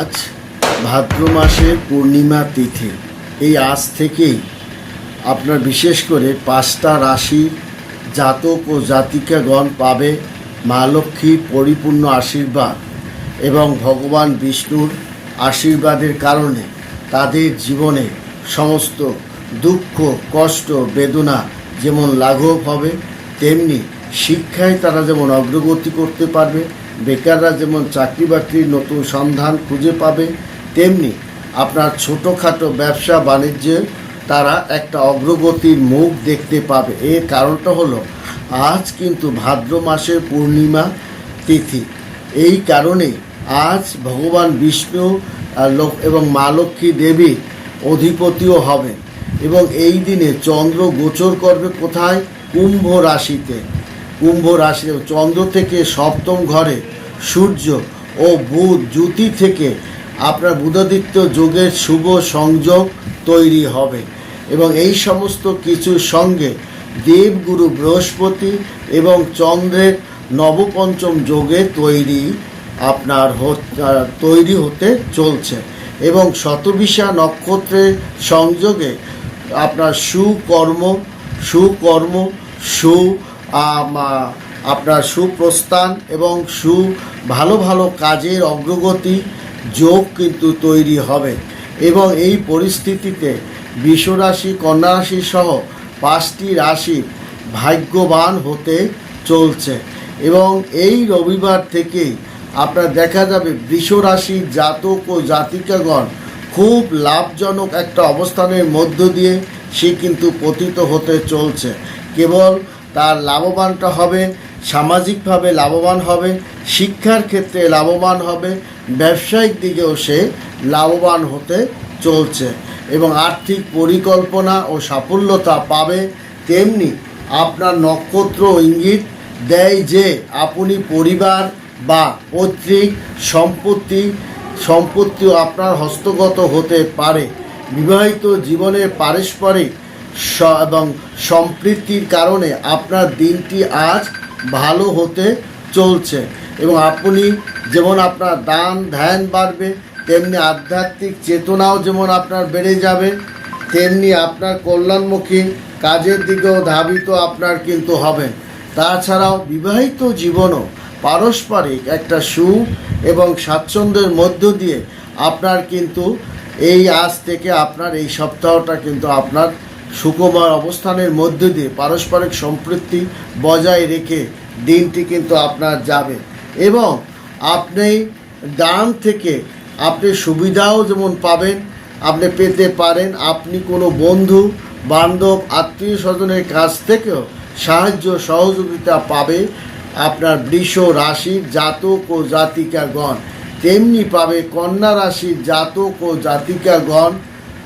আজ ভাদ্র মাসের পূর্ণিমা তিথি। এই আজ থেকেই আপনার বিশেষ করে পাঁচটা রাশি জাতক ও জাতিকাগণ পাবে মা লক্ষ্মীর পরিপূর্ণ আশীর্বাদ এবং ভগবান বিষ্ণুর আশীর্বাদের কারণে তাদের জীবনে সমস্ত দুঃখ, কষ্ট, বেদনা যেমন লাঘব হবে, তেমনি শিক্ষায় তারা যেমন অগ্রগতি করতে পারবে বেকাররা যেমন চাকরি বাকরির নতুন সন্ধান খুঁজে পাবে, তেমনি আপনার ছোটোখাটো ব্যবসা বাণিজ্যে তারা একটা অগ্রগতির মুখ দেখতে পাবে। এর কারণটা হলো, আজ কিন্তু ভাদ্র মাসের পূর্ণিমা তিথি। এই কারণে আজ ভগবান বিষ্ণু এবং মা লক্ষ্মী দেবী অধিপতিও হবেন। এবং এই দিনে চন্দ্র গোচর করবে কোথায়? কুম্ভ রাশিতে। কুম্ভ রাশি চন্দ্র থেকে সপ্তম ঘরে সূর্য ও বুধ জ্যোতি থেকে আপনার বুধাদিত্য যোগের শুভ সংযোগ তৈরি হবে এবং এই সমস্ত কিছুর সঙ্গে দেবগুরু বৃহস্পতি এবং চন্দ্রের নবপঞ্চম যোগে তৈরি আপনার তৈরি হতে চলছে এবং শতবিশা নক্ষত্রের সংযোগে আপনার সুকর্ম সুকর্ম, সু আপনার সুপ্রস্থান এবং সু ভালো ভালো কাজের অগ্রগতি যোগ কিন্তু তৈরি হবে। এবং এই পরিস্থিতিতে বিশ্বরাশি কন্যা রাশি সহ পাঁচটি রাশি ভাগ্যবান হতে চলছে। এবং এই রবিবার থেকেই আপনার দেখা যাবে রাশির জাতক ও জাতিকাগণ খুব লাভজনক একটা অবস্থানের মধ্য দিয়ে সে কিন্তু পতিত হতে চলছে। কেবল তার লাভবানটা হবে, সামাজিকভাবে লাভবান হবে, শিক্ষার ক্ষেত্রে লাভবান হবে, ব্যবসায়িক দিকেও সে লাভবান হতে চলছে এবং আর্থিক পরিকল্পনা ও সাফল্যতা পাবে তেমনি আপনার নক্ষত্র ইঙ্গিত দেয় যে আপনি পরিবার বা পৈতৃক সম্পত্তি, সম্পত্তিও আপনার হস্তগত হতে পারে। বিবাহিত জীবনের পারস্পরিক এবং সম্পৃক্তির কারণে আপনার দিনটি আজ ভালো হতে চলছে এবং আপনি যেমন আপনার দান ধ্যান বাড়বে, তেমনি আধ্যাত্মিক চেতনাও যেমন আপনার বেড়ে যাবে, তেমনি আপনার কল্যাণমুখী কাজের দিকেও ধাবিত আপনার কিন্তু হবেন। তাছাড়াও বিবাহিত জীবনও পারস্পরিক একটা সুখ এবং স্বাচ্ছন্দ্যের মধ্য দিয়ে আপনার কিন্তু এই আজ থেকে আপনার এই সপ্তাহটা কিন্তু আপনার সুকুমার অবস্থানের মধ্যে দিয়ে পারস্পরিক সম্পৃক্তি বজায় রেখে দিনটি কিন্তু আপনার যাবে। এবং আপনি ডান থেকে আপনি সুবিধাও যেমন পাবেন, আপনি পেতে পারেন। আপনি কোনো বন্ধু, বান্ধব আত্মীয় স্বজনের কাছ থেকেও সাহায্য, সহযোগিতা পাবে আপনার বৃষ রাশির জাতক ও জাতিকাগণ। তেমনি পাবে কন্যা রাশির জাতক ও জাতিকাগণ।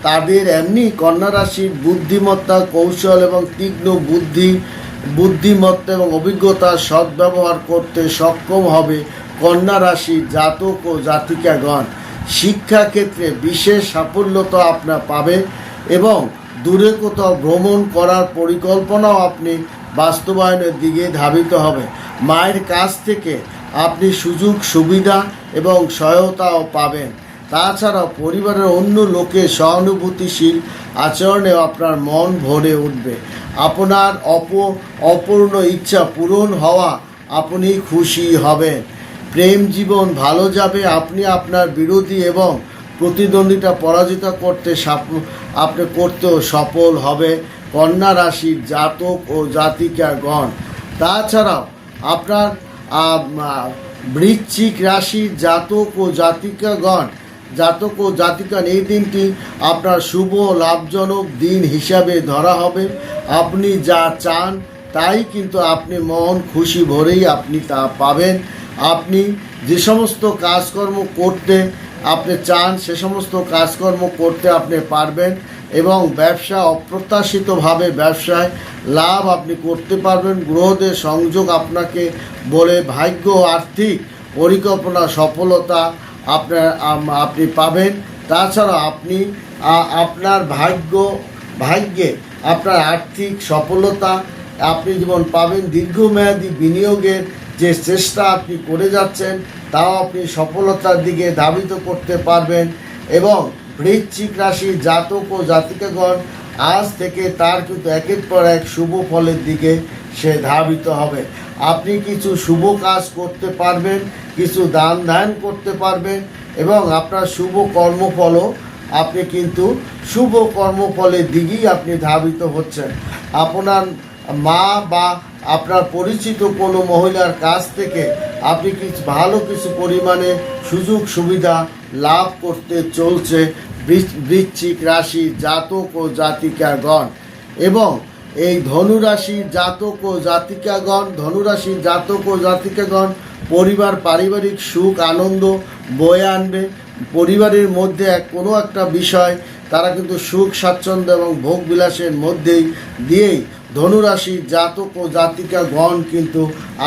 তাদের এমনি কন্যা রাশির বুদ্ধিমত্তা, কৌশল এবং তীক্ষ্ণ বুদ্ধি, বুদ্ধিমত্তা এবং অভিজ্ঞতা সদ্ব্যবহার করতে সক্ষম হবে কন্যা রাশির জাতক ও জাতিকাগণ। শিক্ষাক্ষেত্রে বিশেষ সাফল্যতা আপনার পাবে এবং দূরে কোথাও ভ্রমণ করার পরিকল্পনাও আপনি বাস্তবায়নের দিকে ধাবিত হবে। মায়ের কাছ থেকে আপনি সুযোগ, সুবিধা এবং সহায়তাও পাবেন। তাছাড়াও পরিবারের অন্য লোকের সহানুভূতিশীল আচরণেও আপনার মন ভরে উঠবে। আপনার অপ, অপূর্ণ ইচ্ছা পূরণ হওয়া আপনি খুশি হবেন। প্রেম জীবন ভালো যাবে, আপনি আপনার বিরোধী এবং প্রতিদ্বন্দ্বিতা পরাজিত করতে আপনি করতেও সফল হবে কন্যা রাশির জাতক ও জাতিকাগণ। তাছাড়াও আপনার বৃশ্চিক রাশির জাতক ও জাতিকাগণ জাতক ও জাতিকান এই দিনটি আপনার শুভ লাভজনক দিন হিসাবে ধরা হবে। আপনি যা চান তাই কিন্তু আপনি মন খুশি ভরেই আপনি তা পাবেন। আপনি যে সমস্ত কাজকর্ম করতে আপনি চান, সে সমস্ত কাজকর্ম করতে আপনি পারবেন এবং ব্যবসা অপ্রত্যাশিতভাবে ব্যবসায় লাভ আপনি করতে পারবেন। গ্রহদের সংযোগ আপনাকে বলে ভাগ্য, আর্থিক পরিকল্পনা, সফলতা আপনার আপনি পাবেন। তাছাড়া আপনি আপনার ভাগ্য, ভাগ্যে আপনার আর্থিক সফলতা, আপনি যেমন পাবেন দীর্ঘমেয়াদী বিনিয়োগের যে চেষ্টা আপনি করে যাচ্ছেন, তাও আপনি সফলতার দিকে ধাবিত করতে পারবেন এবং বৃশ্চিক রাশি জাতক ও জাতিকাগণ আজ থেকে তার কিন্তু একের পর এক শুভ ফলের দিকে সে ধাবিত হবে। আপনি কিছু শুভ কাজ করতে পারবেন, কিছু দান ধ্যান করতে পারবেন, এবং আপনার শুভ কর্মফলও আপনি কিন্তু শুভ কর্মফলের দিকেই আপনি ধাবিত হচ্ছেন। আপনার মা বা আপনার পরিচিত কোনো মহিলার কাছ থেকে আপনি কিছু ভালো কিছু পরিমাণে সুযোগ সুবিধা লাভ করতে চলছে বৃশ্চিক রাশি জাতক ও জাতিকাগণ। এবং এই ধনুরাশির জাতক ও জাতিকাগণ, ধনুরাশির জাতক ও জাতিকাগণ, পরিবার, পারিবারিক সুখ, আনন্দ বয়ে আনবে। পরিবারের মধ্যে এক কোনো একটা বিষয়, তারা কিন্তু সুখ, স্বাচ্ছন্দ্য এবং ভোগ বিলাসের মধ্যেই দিয়েই ধনুরাশির জাতক ও জাতিকাগণ কিন্তু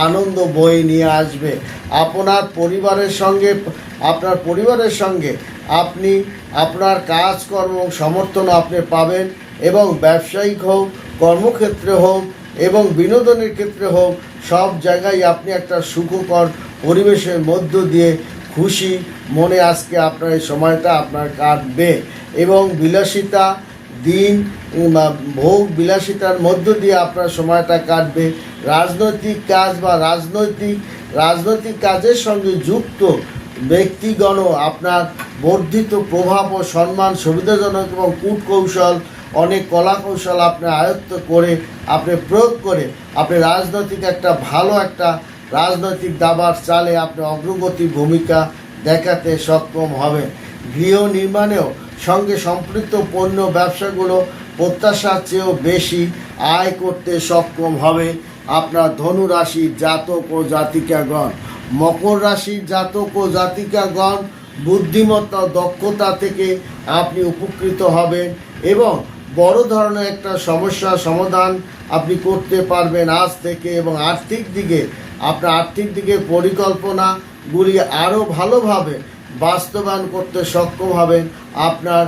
আনন্দ বয়ে নিয়ে আসবে। আপনার পরিবারের সঙ্গে, আপনার পরিবারের সঙ্গে আপনি আপনার কাজকর্ম, সমর্থন আপনি পাবেন এবং ব্যবসায়িক হোক কর্মক্ষেত্রে হোক এবং বিনোদনের ক্ষেত্রে হোক, সব জায়গায় আপনি একটা সুখকর পরিবেশের মধ্য দিয়ে খুশি মনে আজকে আপনার এই সময়টা আপনার কাটবে এবং বিলাসিতা দিন ভোগ বিলাসিতার মধ্য দিয়ে আপনার সময়টা কাটবে। রাজনৈতিক কাজ বা রাজনৈতিক রাজনৈতিক কাজের সঙ্গে যুক্ত ব্যক্তিগণও আপনার বর্ধিত প্রভাব ও সম্মান সুবিধাজনক এবং কূটকৌশল অনেক কলা কৌশল আপনি আয়ত্ত করে, আপনি প্রয়োগ করে, আপনি রাজনৈতিক একটা ভালো একটা রাজনৈতিক দাবার চালে আপনি অগ্রগতি ভূমিকা দেখাতে সক্ষম হবেন। গৃহ নির্মাণেও সঙ্গে সম্পৃক্ত পণ্য ব্যবসাগুলো প্রত্যাশার চেয়েও বেশি আয় করতে সক্ষম হবে আপনার ধনু রাশির জাতক ও জাতিকাগণ। মকর রাশির জাতক ও জাতিকাগণ বুদ্ধিমত্তা দক্ষতা থেকে আপনি উপকৃত হবেন এবং বড় ধরনের একটা সমস্যার সমাধান আপনি করতে পারবেন আজ থেকে এবং আর্থিক দিকে, আপনার আর্থিক দিকে পরিকল্পনাগুলি আরও ভালোভাবে বাস্তবায়ন করতে সক্ষম হবেন। আপনার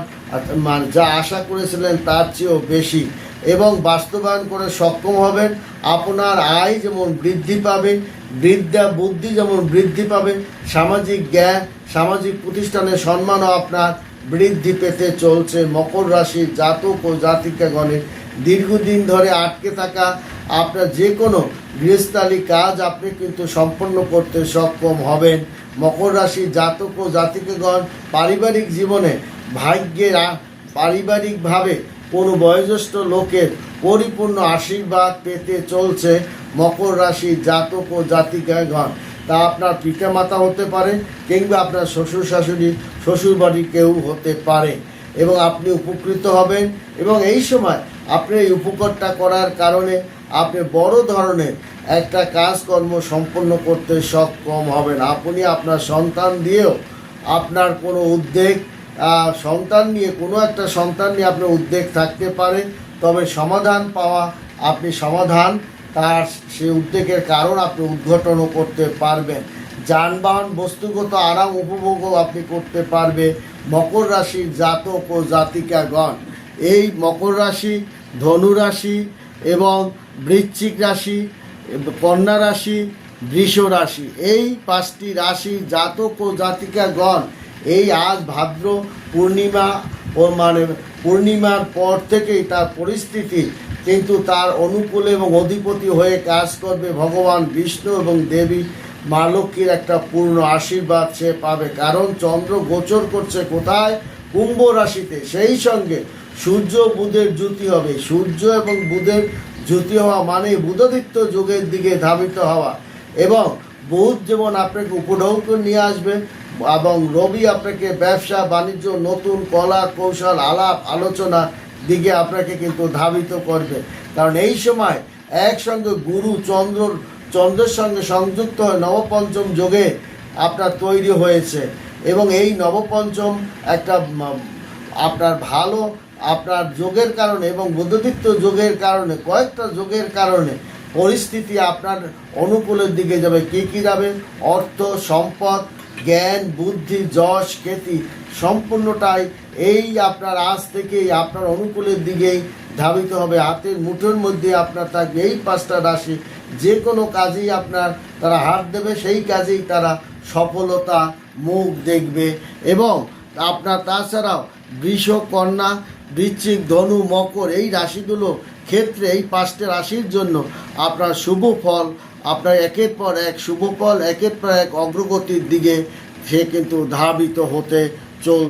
মানে যা আশা করেছিলেন তার চেয়েও বেশি এবং বাস্তবায়ন করে সক্ষম হবেন। আপনার আয় যেমন বৃদ্ধি পাবে, বিদ্যা, বুদ্ধি যেমন বৃদ্ধি পাবে, সামাজিক জ্ঞান, সামাজিক প্রতিষ্ঠানের সম্মানও আপনার বৃদ্ধি পেতে চলছে। মকর রাশির জাতক ও জাতিকাগণের দীর্ঘদিন ধরে আটকে থাকা আপনার যে কোনো গৃহস্থালী কাজ আপনি কিন্তু সম্পন্ন করতে সক্ষম হবেন। মকর রাশির জাতক ও জাতিকাগণ পারিবারিক জীবনে ভাগ্যের পারিবারিকভাবে কোনো বয়োজ্যেষ্ঠ লোকের পরিপূর্ণ আশীর্বাদ পেতে চলছে। মকর রাশির জাতক ও জাতিকাগণ তা আপনার পিতামাতা হতে পারে কিংবা আপনার শ্বশুর শাশুড়ি শ্বশুরবাড়ি কেউ হতে পারে। এবং আপনি উপকৃত হবেন। এবং এই সময় আপনি এই উপকারটা করার কারণে আপনি বড় ধরনের একটা কাজকর্ম সম্পন্ন করতে সক্ষম হবেন। আপনি আপনার সন্তান দিয়েও আপনার কোনো উদ্বেগ সন্তান নিয়ে কোনো একটা সন্তান নিয়ে আপনার উদ্বেগ থাকতে পারে। তবে সমাধান পাওয়া, আপনি সমাধান তার সে উদ্বেগের কারণ আপনি উদ্ঘাটনও করতে পারবেন। যানবাহন, বস্তুগত আরাম উপভোগও আপনি করতে পারবে মকর রাশির জাতক ও জাতিকাগণ। এই মকর রাশি, ধনু রাশি এবং বৃশ্চিক রাশি, কন্যা রাশি, বৃষ রাশি। এই পাঁচটি রাশি জাতক ও জাতিকাগণ এই আজ ভাদ্র পূর্ণিমা ও মানে পূর্ণিমার পর থেকেই তার পরিস্থিতি কিন্তু তার অনুকূলে এবং অধিপতি হয়ে কাজ করবে ভগবান বিষ্ণু এবং দেবী মা লক্ষ্মীর একটা পূর্ণ আশীর্বাদ সে পাবে। কারণ চন্দ্র গোচর করছে কোথায়? কুম্ভ রাশিতে। সেই সঙ্গে সূর্য বুধের জ্যোতি হবে। সূর্য এবং বুধের জ্যোতি হওয়া মানে বুধাদিত্য যুগের দিকে ধাবিত হওয়া এবং বুধ যেমন আপনাকে উপঢৌক নিয়ে আসবে এবং রবি আপনাকে ব্যবসা, বাণিজ্য, নতুন কলা, কৌশল, আলাপ, আলোচনা দিকে আপনাকে কিন্তু ধাবিত করবে। কারণ এই সময় একসঙ্গে গুরু চন্দ্র, চন্দ্রের সঙ্গে সংযুক্ত হয়ে নবপঞ্চম যোগে আপনার তৈরি হয়েছে। এবং এই নবপঞ্চম একটা আপনার ভালো, আপনার যোগের কারণে এবং বুদ্ধদিত্য যোগের কারণে, কয়েকটা যোগের কারণে পরিস্থিতি আপনার অনুকূলের দিকে যাবে। কী কী যাবে? অর্থ, সম্পদ জ্ঞান, বুদ্ধি, যশ খ্যাতি সম্পূর্ণটাই এই আপনার আজ থেকেই, আপনার অনুকূলের দিকেই ধাবিত হবে। হাতের মুঠোর মধ্যে আপনার থাকবে। এই পাঁচটা রাশি যে কোনো কাজেই আপনার তারা হাত দেবে, সেই কাজেই তারা সফলতা, মুখ দেখবে এবং আপনার তাছাড়াও বৃষ, কন্যা, বৃশ্চিক, ধনু, মকর এই রাশিগুলো ক্ষেত্রে এই পাঁচটি রাশির জন্য আপনার শুভ ফল আপনার একের পর এক শুভ ফল একের পর এক অগ্রগতির দিকে সে কিন্তু ধাবিত হতে চল